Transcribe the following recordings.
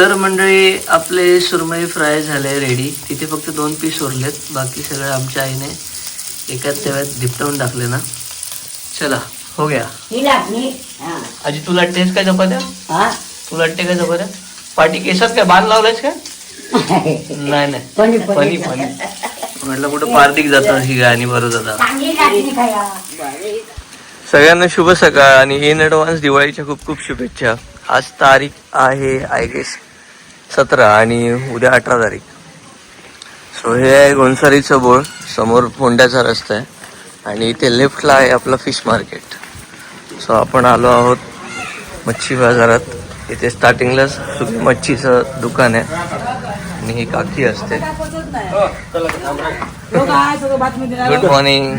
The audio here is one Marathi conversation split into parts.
तर मंडळी आपले सुरमई फ्राय झाले रेडी तिथे फक्त दोन पीस उरलेत. बाकी सगळं आमच्या आईने एकाच तेव्यात दिपटावून टाकले ना. चला हो गया ही हा. आजी तुला टेस्ट काय चपात्या हा. तुला वाटते काय चपात्या पाठी केसात काय बांध लावलायस काय? नाही नाही. पनी फनी फनी म्हटलं कुठं पार्टिक जातं ही गाणी बरं जातात चांगली लागली खाया सगळ्यांना शुभ सकाळ आणि इन ॲडव्हान्स दिवाळीच्या खूप खूप शुभेच्छा. आज तारीख आहे आय गेस सतरा आणि उद्या अठरा तारीख. सो हे आहे गोंसारीचं बोळ समोर फोंड्याचा रस्ता आहे. आणि इथे लेफ्टला आहे आपलं फिश मार्केट. सो आपण आलो आहोत मच्छी बाजारात. इथे स्टार्टिंगलाच सुकी मच्छीचं दुकान आहे. आणि ही काकी असते. गुड मॉर्निंग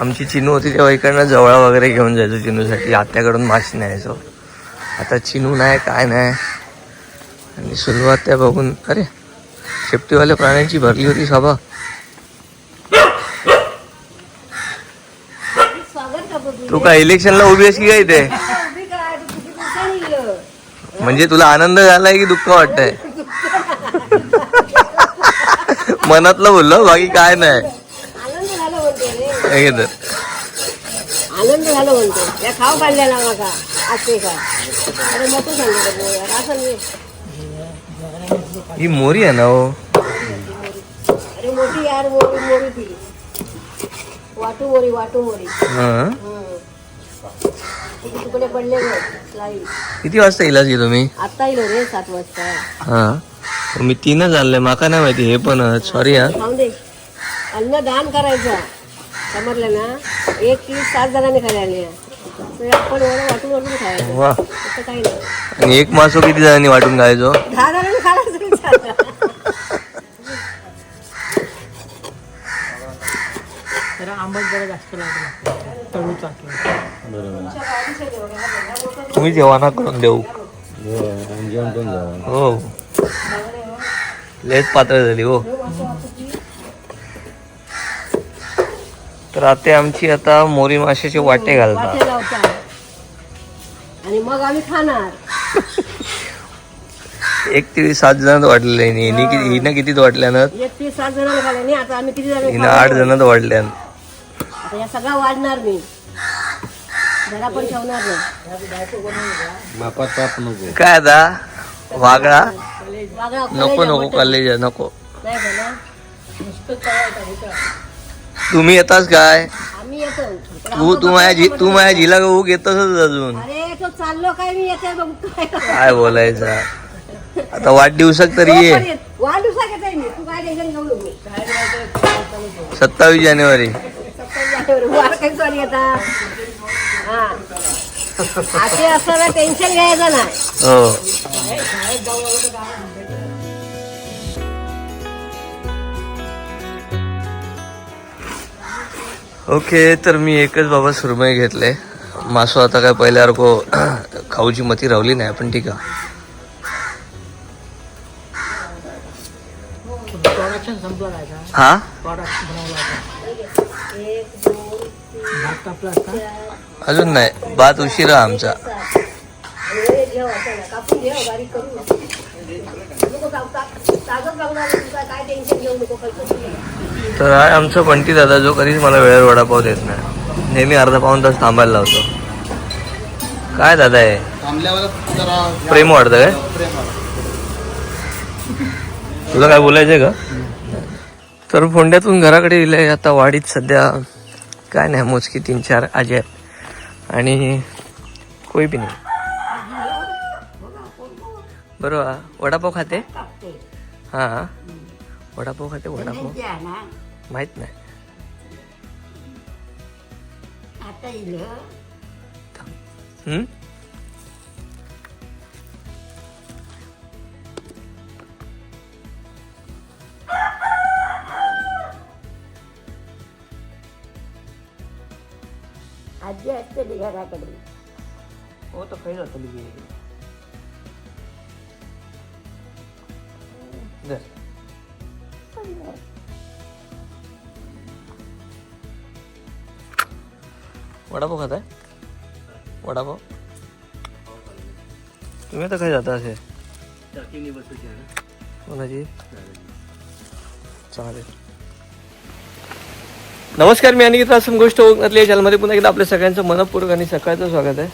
आमची चिनू होती तेव्हा इकडनं जवळा वगैरे घेऊन जायचो चिनूसाठी. आत्याकडून मासे न्यायचो. आता चिनू नाही काय नाही. आणि सुरुवात त्या बघून. अरे शेपटीवाल्या प्राण्यांची भरली होती सभा तू काय इलेक्शनला उभी आहेस की काय इथे? म्हणजे तुला आनंद झालाय की दुःख वाटतंय? मनातलं बोललो बाकी काय नाही. आनंद झालं तर. आनंद खाऊ काढल्या ना माझा असे का? अरे मोठं सांगितलं असं ही मोरी आहे ना हो. अरे मोठी यार मोरी मोरी ती. वाटू मोरी वाटू मोरी. हा. तिकडे पडले लाई किती वाजता येलास की तुम्ही? आता येलो रे सात वाजता. हा. मी तीनच आणलंय माका नाही माहिती हे पण सॉरी हा. खाऊन दे. अन्नदान करायचं. समजलं ना? एक की सात जणांनी खायला तर आपण वाटून वाटून खायचं. वा काही नाही. आणि एक मासो किती जणांनी वाटून खायचो? दहा जणांनी खायला तरी चालतं. तुम्ही जेवणा करून देऊ. हो. लेच पातळ झाली हो. तर आता आमची आता मोरी माशाचे वाटे घालतात. वाटे लावतात. आणि मग आम्ही खाणार. एक तरी सात जणात वाटलेलं आहे. हिने किती हिनं कितीत वाटल्यानं एक ते सात जणांना खायला नाही. आता आम्ही किती जण हिनं आठ जणात वाढल्यान. आता या सगळा वाढणार मी जरा पण ठेवणार नाही. काय आता? वागळा? वागळा नको कलेजा, नको. कॉलेज नको. नाही? तुम्ही येतास काय? आम्ही येतो. तू तू माझ्या जी तू माझ्या जिला ऊक येतच अजून. अरे तो चाललो काय मी येते बघ. काय काय बोलायचं? आता वाढदिवसाक तरी ये. सत्तावीस जानेवारी. टेन्शन घ्यायचं नाही. हो. ओके तर मी एकच बाबा सुरमई घेतले. मासो आता काय पहिल्यासारखो खाऊची मती रावली नाही पण ठीक आहे. कागद लागणार नाही, घेऊ नको काही तर हा आमचा बंटी दादा जो कधीच मला वेळेवर वडापाव देत नाही. नेहमी अर्धा पाऊन तास थांबायला लावतो. काय दादा आहे प्रेम वाटतं काय? तुला काय बोलायचंय का? तर फोंड्यातून घराकडे दिलंय आता वाडीत सध्या काय नाही मोजकी तीन चार आजी आहेत. आणि कोई बी नाही. बरोबर वडापाव खाते? हा. वडापाव खाते वडापाव? माहीत नाही. येईल हम्म? आजी असते ती घराकडे हो तर काही जातं वडापाव खाताय? वडापाव? तुम्ही आता काय जाता असे? कोणाची? चालेल. नमस्कार मी अनिकित रासम गोष्ट कोकणातल्या या चॅनलमध्ये पुन्हा एकदा आपल्या सगळ्यांचं मनपूर्वक आणि सकाळचं स्वागत आहे.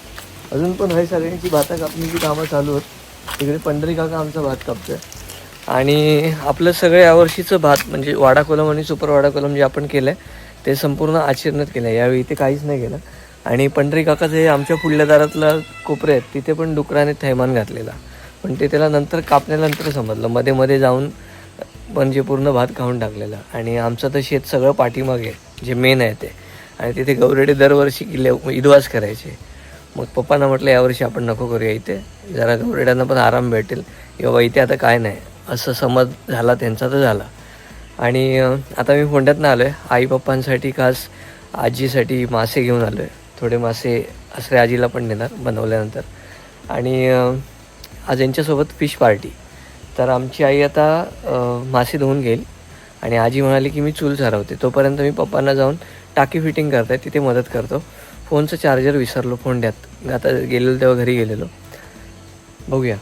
अजून पण हे सगळ्यांची भाता कापणीची कामं चालू आहेत. तिकडे पंढरी काका आमचा भात कापतोय. आणि आपलं सगळं यावर्षीचं भात म्हणजे वाडा कोलम आणि सुपर वाडा कोलम जे आपण केलं आहे ते संपूर्ण आचरणात केलं आहे यावेळी ते काहीच नाही केलं. आणि पंढरी काकाचं हे आमच्या पुढल्या दारातलं कोपरे आहेत तिथे पण डुकराने थैमान घातलेला. पण ते त्याला नंतर कापण्यानंतर समजलं. मध्ये मध्ये जाऊन म्हणजे पूर्ण भात खाऊन टाकलेला. आणि आमचं तर शेत सगळं पाठीमागे आहे, जे मेन आहे ते. आणि तिथे गौरेडे दरवर्षी किल्ले इदवास करायचे. मग पप्पांना म्हटलं यावर्षी आपण नको करूया इथे. जरा गौरेड्यांना पण आराम भेटेल. किंवा इथे आता काय नाही. असं समज झाला त्यांचा तर झाला. आणि आता मी फोंड्यातनं आलो आहे आई पप्पांसाठी खास आजीसाठी मासे घेऊन आलो आहे थोडे मासे असरे आजीला पण देणार बनवल्यानंतर. आणि आज यांच्यासोबत फिश पार्टी. तर आमची आई आता मासे धुवून घेईल. आणि आजी म्हणाली की मी चूल सारवते तोपर्यंत मी पप्पांना जाऊन टाकी फिटिंग करताय तिथे मदत करतो. फोनचं चार्जर विसरलो फोंड्यात आता गेलेलो तेव्हा घरी गेलेलो. बघूया.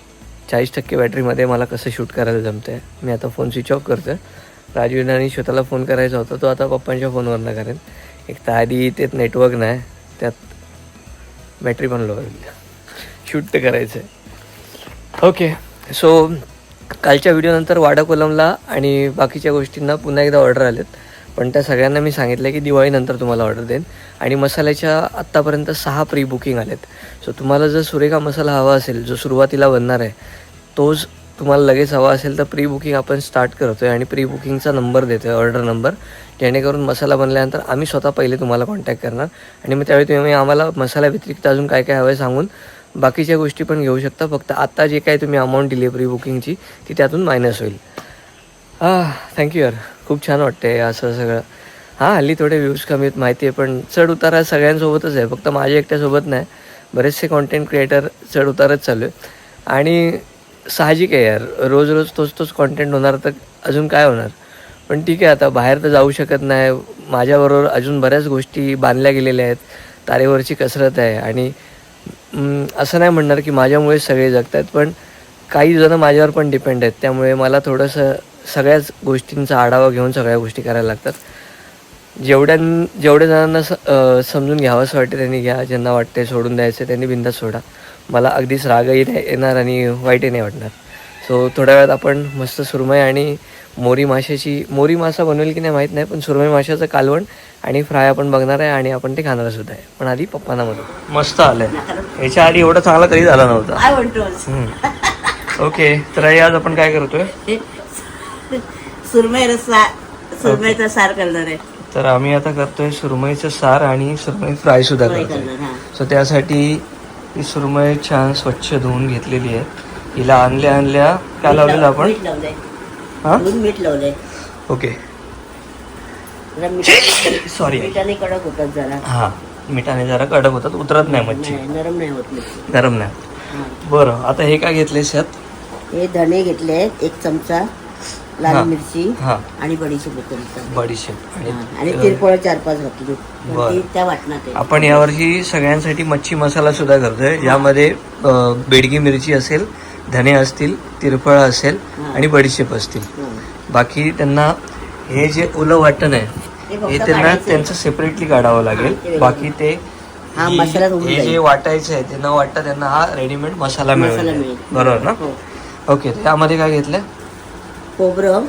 चाळीस टक्के बॅटरीमध्ये मला कसं शूट करायला जमतं आहे मी आता फोन स्विच ऑफ करतो राजवीर आणि स्वतःला फोन करायचा होता तो आता पप्पांच्या फोनवरनं करेन एक तर आधी त्यात नेटवर्क नाही त्यात बॅटरी पण लो शूट तर करायचं आहे ओके सो कालच्या व्हिडिओनंतर वाडा कोलमला आणि बाकीच्या गोष्टींना पुन्हा एकदा ऑर्डर आलेत. पण त्या सगळ्यांना मी सांगितलं की दिवाळीनंतर तुम्हाला ऑर्डर देईन. आणि मसाल्याच्या आत्तापर्यंत सहा प्री बुकिंग आलेत. सो तुम्हाला जर सुरेखा मसाला हवा असेल जो सुरुवातीला बनणार आहे तोच तुम्हाला लगेच हवा असेल तर प्री बुकिंग आपण स्टार्ट करतो आहे आणि प्री बुकिंगचा नंबर देतो आहे ऑर्डर नंबर जेणेकरून मसाला बनल्यानंतर आम्ही स्वतः पहिले तुम्हाला कॉन्टॅक्ट करणार. आणि मग त्यावेळी तुम्ही आम्हाला मसाल्या व्यतिरिक्त अजून काय काय हवं आहे सांगून बाकीच्या गोष्टी पण घेऊ शकता. फक्त आत्ता जे काय तुम्ही अमाऊंट दिली प्री बुकिंगची ती त्यातून मायनस होईल. हां थँक्यू यार. खूप छान वाटते असं सगळं. हां हल्ली थोडे व्ह्यूज कमी आहेत माहिती आहे पण चढ उतारा सगळ्यांसोबतच आहे. फक्त माझ्या एकट्यासोबत नाही. बरेचसे कॉन्टेंट क्रिएटर चढ उतारच चालू आहे आणि साहजिक आहे यार. रोज रोज तोच तोच कॉन्टेंट होणार तर अजून काय होणार? पण ठीक आहे आता बाहेर तर जाऊ शकत नाही. माझ्याबरोबर अजून बऱ्याच गोष्टी बांधल्या गेलेल्या आहेत. तारेवरची कसरत आहे. आणि असं नाही म्हणणार की माझ्यामुळे सगळे जगत आहेत पण काही जणं माझ्यावर पण डिपेंड आहेत. त्यामुळे मला थोडंसं सगळ्याच गोष्टींचा आढावा घेऊन सगळ्या गोष्टी करायला लागतात. जेवढ्या जेवढ्या जणांना स- समजून घ्यावं असं वाटतं त्यांनी घ्या ज्यांना वाटते सोडून द्यायचं त्यांनी बिंदास सोडा. मला अगदीच रागही नाही येणार आणि वाईटही नाही वाटणार. सो थोड्या वेळात आपण मस्त सुरमई आणि मोरी माशाची मोरी मासा बनवेल की नाही माहीत नाही पण सुरमई माशाचं कालवण आणि फ्राय आपण बघणार आहे आणि आपण ते खाणार सुद्धा आहे. पण आधी पप्पांना मदत मस्त आलंय. याच्या आधी एवढं चांगला कधी झाला नव्हता. ओके तर आज आपण काय करतोय? सुरमई रस्सा सुरमईचा सार करणार आहे. तर आम्ही आता करतोय सुरमईचं सार आणि सुरमई फ्राय सुद्धा करतोय सो त्यासाठी ही सुरमई छान स्वच्छ धुवून घेतलेली आहे. हिला आणल्या आणल्या काय लावलेलं आपण? हा? मीठ लावलंय. ओके. जरा मीठ- सॉरी मिठाने कडक होतात जरा. हा मिठाने जरा कडक होतात उतरत नाही मच्छी. नाही नरम नाही होत नरम नाही. हा. बरं आता हे काय घेतलेस यात हे धणे घेतले एक चमचा हा. लाल मिरची हा. आणि बडीशेप बडीशेप. आणि आणि तिरपळ चार पाच घातली बरं. ती त्या वाटणात आहे. आपण यावर्षी सगळ्यांसाठी मच्छी मसाला सुद्धा करतोय. यामध्ये अं, बेडगी मिरची असेल धने असतील तिरफळ असेल. आणि बडीशेप असतील. हो. बाकी त्यांना हे जे ओलं वाटण आहे हे त्यांना. त्यांचं सेपरेटली काढावं लागेल. बाकी ते हा, मसाला हे. जे वाटायचं आहे ते न वाटता त्यांना हा रेडीमेड मसाला मिळेल बरोबर ना? हो. ओके तर यामध्ये काय घेतलंय खोबरं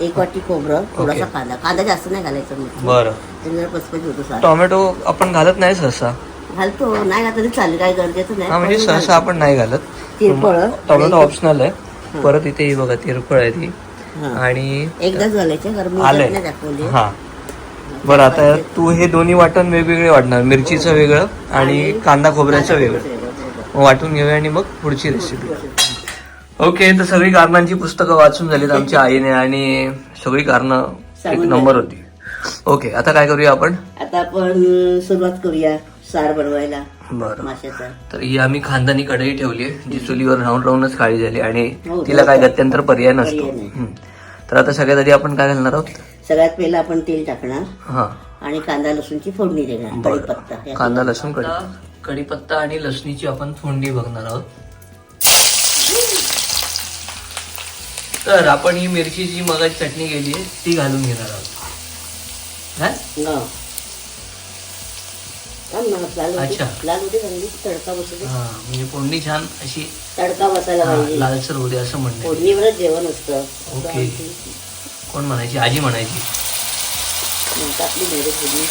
एक वाटी खोबरं थोडासा. कांदा. कांदा जास्त नाही घालायचा बरं. पचपच होतो टोमॅटो आपण घालत नाही सहसा. घालतो. नाही घातलं तरी चालेल काय गरजेचं नाही. म्हणजे सहसा आपण नाही घालत. तिरफळं टोमॅटो ऑप्शनल आहे. परत इथे ही बघा तिरफळ आहे ती. आणि आलंय. दाखवले. हा. बरं आता तू हे दोन्ही वाटण वेगवेगळे वाटणार मिरचीचं वेगळं आणि कांदा खोबऱ्याचं वेगळं. मग वाटून घेऊया आणि मग पुढची रेसिपी ओके तर सगळी कारणांची पुस्तकं वाचून झालीत आमच्या आईने आणि सगळी कारणं एक नंबर होती. ओके आता काय करूया आपण? आता आपण सुरुवात करूया सार बनवायला. बरं. तर ही आम्ही खानदानी कढई ठेवली आहे जी चुलीवर राहून राहूनच काळी झाली आणि हो, हो, तिला काय हो. गत्यंतर पर्याय नसतो. तर आता सगळ्यात आधी आपण काय घालणार आहोत? सगळ्यात पहिलं आपण तेल टाकणार हा. आणि कांदा लसूणची फोडणी देणार कढीपत्ता. कांदा लसूण कढी. कढीपत्ता आणि लसणीची आपण फोडणी बघणार आहोत. तर आपण ही मिरची जी मगाची चटणी केली ती घालून घेणार आहोत. अच्छा. लाल चांगली तडका बसू. हा म्हणजे फोडणी छान अशी तडका बसायला हा, पाहिजे लालसर होते असं म्हणणं आहे. फोडणीवरच जेवण असतं ओके. कोण म्हणायची आजी म्हणायची आपली मेरे फोडणी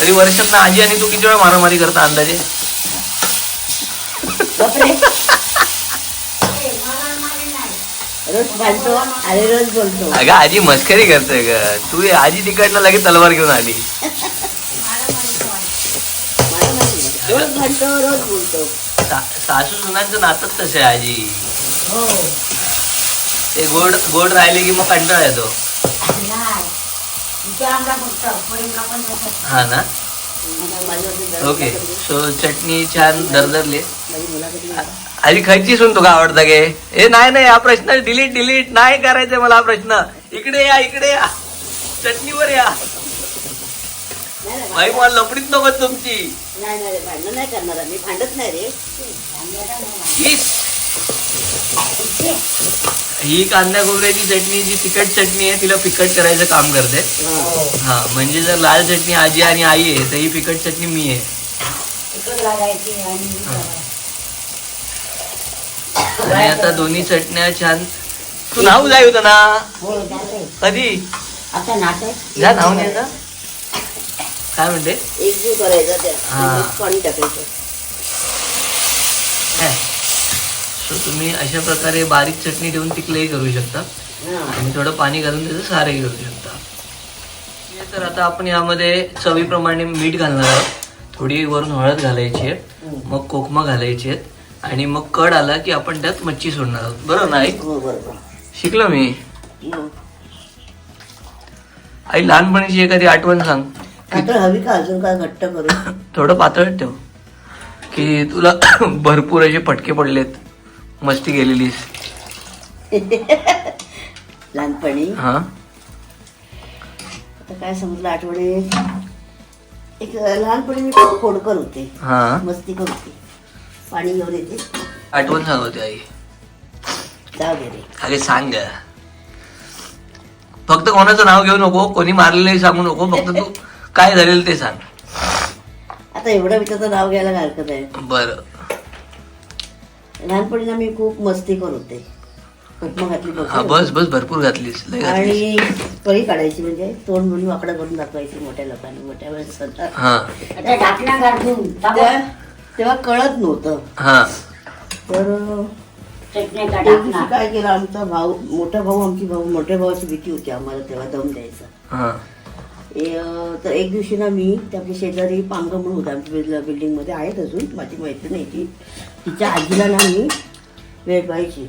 तरी वर्षात ना आजी आणि तू किती वेळा मारामारी करता अंदाजे रोज भांडतो आणि रोज बोलतो. अगं आजी मस्करी करते ग. तू ये आजी तिकडनं लगेच तलवार घेऊन आली. मला माहिती नाही. रोज भांडतो रोज बोलतो. सा- सासू सुनांचं नातच तसं आहे आजी. हो. ते गोड गोड राहिले की मग कंटाळा येतो. हा ना? ओके. सो चटणी छान दरदरली. माझी मुलाखत नाही. आधी खायची सून तुका आवडता गे. ए नाही नाही हा प्रश्न डिलीट डिलीट नाही करायचंय मला हा प्रश्न. इकडे या इकडे या. चटणीवर या. भाई मला लपडीत नको तुमची. नाही नाही रे, भांडण नाही करणार आम्ही. भांडत नाही रे. हीच. ही कांदा खोबऱ्याची चटणी जी तिखट चटणी आहे तिला फिकट करायचं काम करते. हा. हा म्हणजे जर लाल चटणी आजी आणि आई आहे तर ही फिकट चटणी मी आहे. आणि आता दोन्ही चटण्या छान. तू नाव जाय होतं ना. कधी? आता नाटक जा नाव नाही काय म्हणते? एकजीव करायचा त्या. हा. त्याच्यात पाणी टाकायचं. सो तुम्ही अशा प्रकारे बारीक चटणी ठेवून तिकलंही करू शकता. आणि थोडं पाणी घालून त्याचं सारही करू शकता. तर आता आपण यामध्ये चवीप्रमाणे मीठ घालणार आहोत. थोडी वरून हळद घालायची आहे. मग कोकमा घालायची आहेत. आणि मग कड आला की आपण त्यात मच्छी सोडणार आहोत. बरोबर ना आई? हो शिकलो मी. आई लहानपणीची एखादी आठवण सांग. पातळ हवी का? अजून काय घट्ट करू? थोडं पातळ ठेव. की तुला भरपूर असे फटके पडलेत. मस्ती गेलेलीस लहानपणी? हा? आता काय समजलं आठवणे? एक लहानपणी मी खूप खोडकर होते. हा? मस्ती करते पाणी घेऊन येते. आठवण सांग होती आई. जाऊ दे रे. अरे सांग. फक्त कोणाचं नाव घेऊ नको कोणी मारलेलं सांगू नको फक्त तू काय झालेलं ते सांग. आता एवढं विचारचं नाव घ्यायला हरकत आहे? बर. लहानपणी ना मी खूप मस्ती करत होते. उपमा घातली हा बस बस भरपूर घातलीस. लय घातलीस. आणि कळी काढायची म्हणजे तोंड म्हणून वाकडं करून दाखवायची मोठ्या लोकांनी मोठ्या हा. तेव्हा- तेव्हा कळत नव्हतं. हा. तर एक दिवशी काय केलं आमचा भाऊ मोठा भाऊ आमची भाऊ मोठ्या भावाची भीती होती आम्हाला तेव्हा दम द्यायचा. हा. ए, तर एक दिवशी ना मी त्या आपल्या शेजारी पांग म्हणून होता आमच्या बिल्डिंगमध्ये आहेत अजून माझी मैत्रीण आहे ती. तिच्या आजीला ना मी वेळ पाहिजे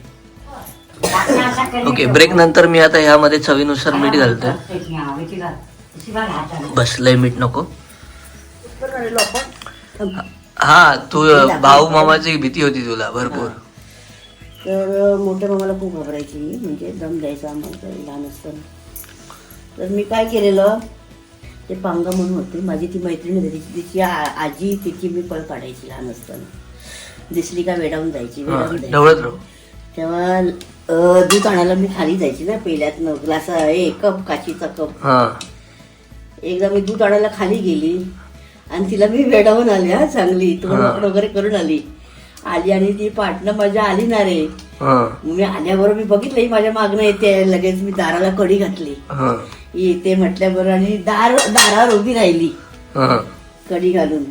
ओके ब्रेक नंतर मी आता ह्यामध्ये चवीनुसार मीठ घालतोय. बस लय मीठ नको. आपण हा तू भाऊ मामाची भीती होती तुला भरपूर. तर मोठ्या मामाला खूप घाबरायची म्हणजे दम द्यायचा आम्हाला लहान असताना. तर मी काय केलेलं ते पांगा म्हणून होते माझी ती मैत्रीण होती तिची आजी तिची मी पळ काढायची लहान असताना. दिसली का वेडावून जायची वेडावून तेव्हा दूध आणायला मी खाली जायची ना पहिल्यात ग्लास हे कप काचीचा कप. एकदा मी दूध आणायला खाली गेली आणि तिला मी वेडावून आली हा चांगली. तोंड वगैरे करून आली. आली आणि ती पाटणं माझ्या आली ना रे. मग मी आल्याबरोबर मी बघितलं माझ्या मागणं येते लगेच मी दाराला कडी घातली. येते म्हटल्याबरोबर आणि दार दारावर उभी राहिली. कडी घालून.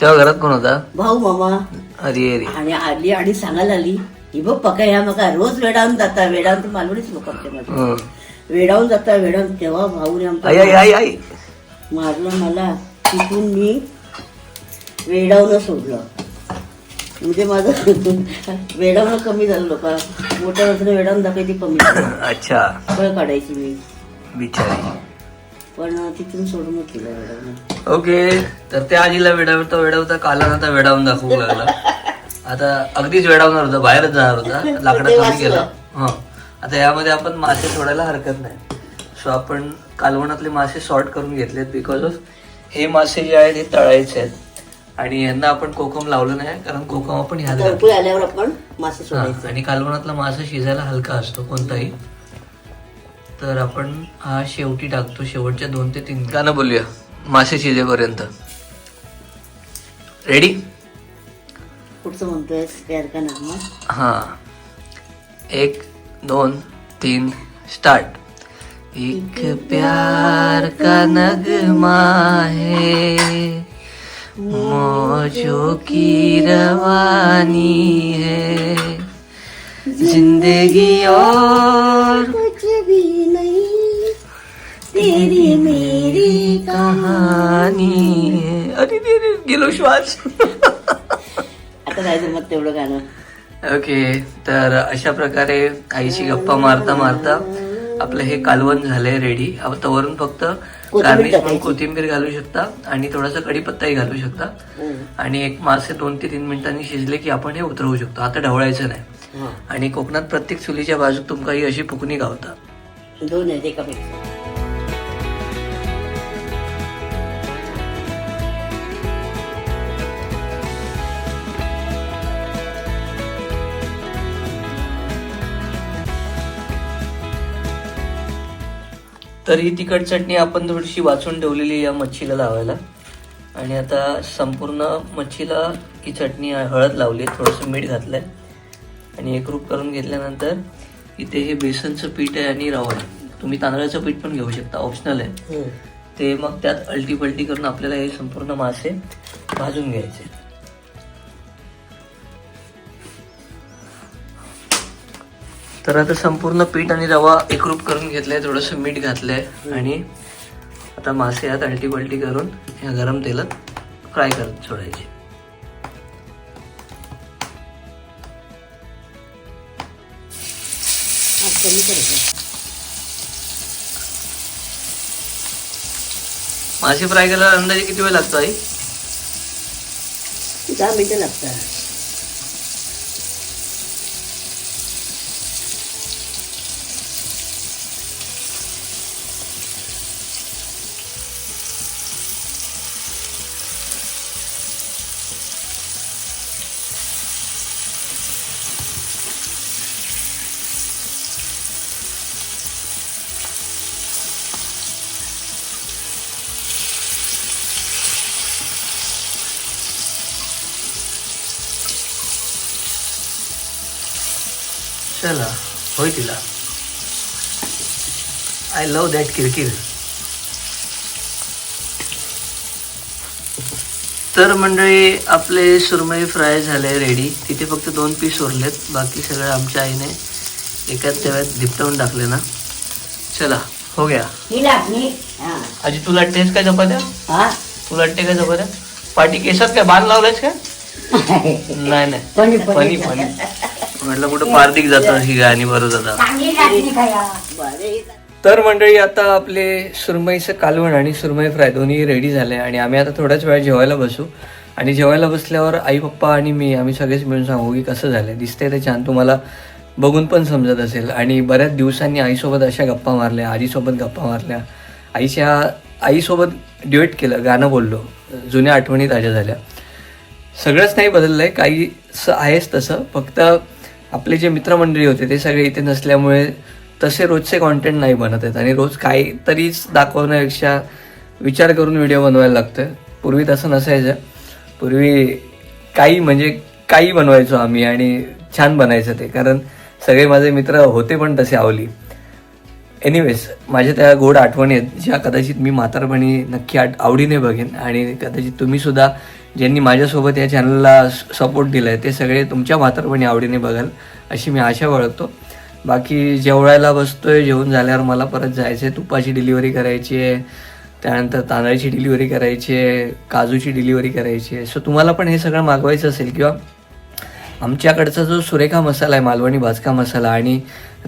तेव्हा घरात कोण होता? भाऊ मामा. अरे अरे. आणि आली आणि सांगायला आली ही बघ पका ह्या मका रोज वेडावून जाता वेडावून तर मालवणीच लोक आमच्या मध्ये हं. वेडावून जाता वेडावून तेव्हा भाऊने आमचा मारलं मला. तिथून मी वेडावणं सोडलं. म्हणजे माझं वेडावणं कमी झालं लोक मोठ्या माणसाने वेडावून दाखवायची कमी अच्छा. फळ काढायची मी. बिचारी. पण तिथून सोडूनच दिलं वेडावणं. ओके. तर त्या आजीला वेडावता वेडावता काला आता वेडावून दाखवू लागला. आता अगदीच वेडावणार होता बाहेरच जाणार होता. लाकडं कमी. केलं हं. आता यामध्ये आपण मासे सोडायला हरकत नाही. सो आपण कालवणातले मासे सॉर्ट करून घेतलेत बिकॉज ऑफ हे मासे जे आहेत हे तळायचे आहेत. आणि यांना आपण कोकम लावलं नाही कारण कोकम आपण ह्यात. उकळी आल्यावर आपण मासे हा, सोडायचे आणि कालवणातला मासा शिजायला हलका असतो कोणताही. तर आपण हा शेवटी टाकतो. शेवटच्या दोन ते तीन गाणं बोलूया. मासे शिजेपर्यंत. रेडी पुढचं म्हणतोय प्यार का नाम हा. एक दोन तीन स्टार्ट एक प्यार का नगमा है मौजों की रवानी है। जिंदगी और कुछ भी नहीं तेरी मेरी कहानी है। अरे रे रे, गेलो श्वास। आता काय जमत तेवढं गाणं. ओके तर अशा प्रकारे आईशी गप्पा मारता मारता आपलं हे कालवण झालंय रेडी आता वरून फक्त गार्निश म्हणून. कोथिंबीर घालू शकता आणि थोडासा कढीपत्ताही घालू शकता हं. आणि एक मासे दोन ते तीन मिनिटांनी शिजले की आपण हे उतरवू शकतो आता ढवळायचं नाही. आणि कोकणात प्रत्येक चुलीच्या बाजूक तुमका ही अशी फुकणी गावता दोन तर ही तिखट चटणी आपण थोडीशी वाचून ठेवलेली या मच्छीला लावायला. आणि आता संपूर्ण मच्छीला ही चटणी हळद लावली थोडंसं मीठ घातलंय. आणि एकरूप करून घेतल्यानंतर इथे हे बेसनचं पीठ आहे आणि रवा. आहे तुम्ही तांदळाचं पीठ पण घेऊ शकता ऑप्शनल आहे. हं. ते मग त्यात अल्टी पलटी करून आपल्याला हे संपूर्ण मासे भाजून घ्यायचे. तर आता संपूर्ण पीठ आणि रवा एकरूप करून घेतलाय थोडंसं मीठ घातलंय आणि आता मासे यात अल्टी पलटी करून या गरम तेलात फ्राय करत सोडायचे. मासे फ्राय करायला अंदाजे किती वेळ लागतो आई? दहा मिनिटं लागतात. होय तिला. आय लव्ह दॅट किरकिर. तर मंडळी आपले सुरमई फ्राय झाले रेडी तिथे फक्त दोन पीस उरलेत. बाकी सगळं आमच्या आईने एकाच तेव्हात दिपटवून टाकले ना. चला हो. गया आजी तू लाटतेस काय चपात्या हा? तू लाटते काय चपात्या पाठी केसात काय बांध लावलायस काय? नाही नाही. पनी फनी फनी म्हटलं कुठं पारदिक जातं ही. गाणी बरं जातात. तर मंडळी आता आपले सुरमईचं कालवण आणि सुरमई फ्राय दोन्ही रेडी झाले आणि आम्ही आता थोड्याच वेळा जेवायला बसू. आणि जेवायला बसल्यावर आई पप्पा आणि मी आम्ही सगळेच मिळून सांगू की कसं झालं दिसतंय ते छान तुम्हाला बघून पण समजत असेल. आणि बऱ्याच दिवसांनी आईसोबत अशा गप्पा मारल्या आजीसोबत गप्पा मारल्या. आईच्या आईसोबत ड्युएट केलं गाणं बोललो. जुन्या आठवणी ताज्या झाल्या. सगळंच नाही बदललं आहे काही आहेच तसं. फक्त आपले जे मित्रमंडळी होते ते सगळे इथे नसल्यामुळे तसे रोजचे कॉन्टेंट नाही बनत आहेत. आणि रोज काहीतरीच दाखवण्यापेक्षा विचार करून व्हिडिओ बनवायला लागतं पूर्वी तसं नसायचं. पूर्वी काही म्हणजे काही बनवायचो आम्ही आणि छान बनायचं ते. कारण सगळे माझे मित्र होते पण तसे आवली. एनिवेज माझ्या त्या गोड आठवणी आहेत ज्या कदाचित मी म्हातारपणी नक्की आठ आवडीने बघेन आणि कदाचित तुम्हीसुद्धा ज्यांनी माझ्यासोबत या चॅनलला सपोर्ट दिला आहे ते सगळे तुमच्या म्हातारपणी आवडीने बघाल अशी मी आशा बाळगतो. बाकी जेवणाला बसतोय जेवण झाल्यावर मला परत जायचं आहे तुपाची डिलिव्हरी करायची आहे त्यानंतर तांदळाची डिलिव्हरी करायची आहे काजूची डिलिव्हरी करायची आहे. सो तुम्हाला पण हे सगळं मागवायचं असेल किंवा आमच्याकडचा जो सुरेखा मसाला आहे मालवणी भाजका मसाला आणि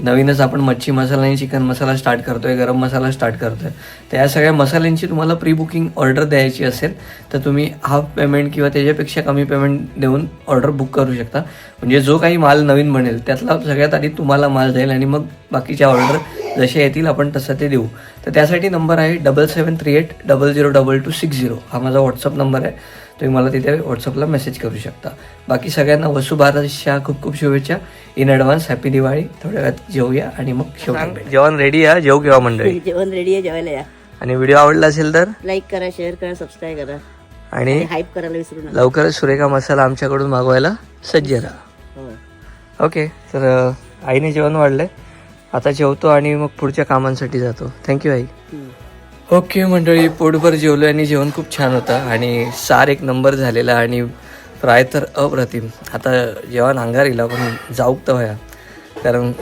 नवीनच आपण मच्छी मसाला आणि चिकन मसाला स्टार्ट करतोय गरम मसाला स्टार्ट करतोय. तर या सगळ्या मसाल्यांची तुम्हाला प्री बुकिंग ऑर्डर द्यायची असेल तर तुम्ही हाफ पेमेंट किंवा त्याच्यापेक्षा कमी पेमेंट देऊन ऑर्डर बुक करू शकता. म्हणजे जो काही माल नवीन बनेल त्यातला सगळ्यात आधी तुम्हाला माल जाईल आणि मग बाकीच्या ऑर्डर जसे येतील आपण तसं ते देऊ. तर त्यासाठी नंबर आहे double seven three eight double zero double two six zero हा माझा व्हॉट्सअप नंबर आहे. तुम्ही मला तिथे व्हॉट्सअपला मेसेज करू शकता. बाकी सगळ्यांना वसुबारसच्या खूप खूप शुभेच्छा. In advance happy Diwali. थोड्या वेळात जेवूया आणि मग शेवटी जेवण रेडी आहे? जेव किंवा मंडळी. जेवण रेडी आहे जेवायला या. आणि व्हिडिओ आवडला असेल तर? लाईक करा शेअर करा सबस्क्राईब करा. आणि हाईप करायला विसरू नका. लवकरच सुरेखा मसाला आमच्याकडून मागवायला सज्ज राहा. हो. ओके तर अ, आईने जेवण वाढलंय. आता जेवतो आणि मग पुढच्या कामांसाठी जातो. थँक्यू आई. ओके मंडळी पोटभर जेवलो आणि जेवण खूप छान होतं. आणि सार एक नंबर झालेला आणि फ्राय तर अप्रतिम. आता जेवण अंगारीला पण जाऊक तर व्हाया कारण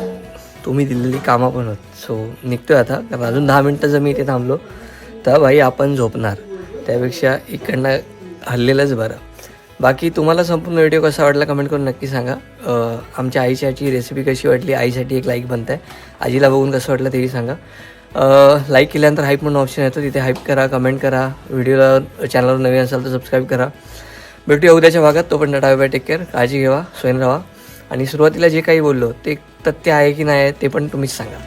तुम्ही दिलेली कामं पण होत. सो निघतोय आता. कारण अजून दहा मिनटं जर मी इथे थांबलो तर भाई आपण झोपणार. त्यापेक्षा इकडनं हल्लेलंच बरं. बाकी तुम्हाला संपूर्ण व्हिडिओ कसा वाटला कमेंट करून नक्की सांगा. आमच्या आईची रेसिपी कशी वाटली? आईसाठी एक लाईक बनत आहे आजीला बघून कसं वाटलं तेही सांगा. लाईक केल्यानंतर हाईप म्हणून ऑप्शन येतो. तिथे हाईप करा कमेंट करा. व्हिडिओला चॅनलवर नवीन असाल तर सबस्क्राईब करा. भेटूया उद्याच्या भागात. तोपर्यंत टाटा बाय टेक केअर काळजी घ्यावा स्वयं राहा. आणि सुरुवातीला जे काही बोललो ते तथ्य आहे की नाही ते पण तुम्हीच सांगा.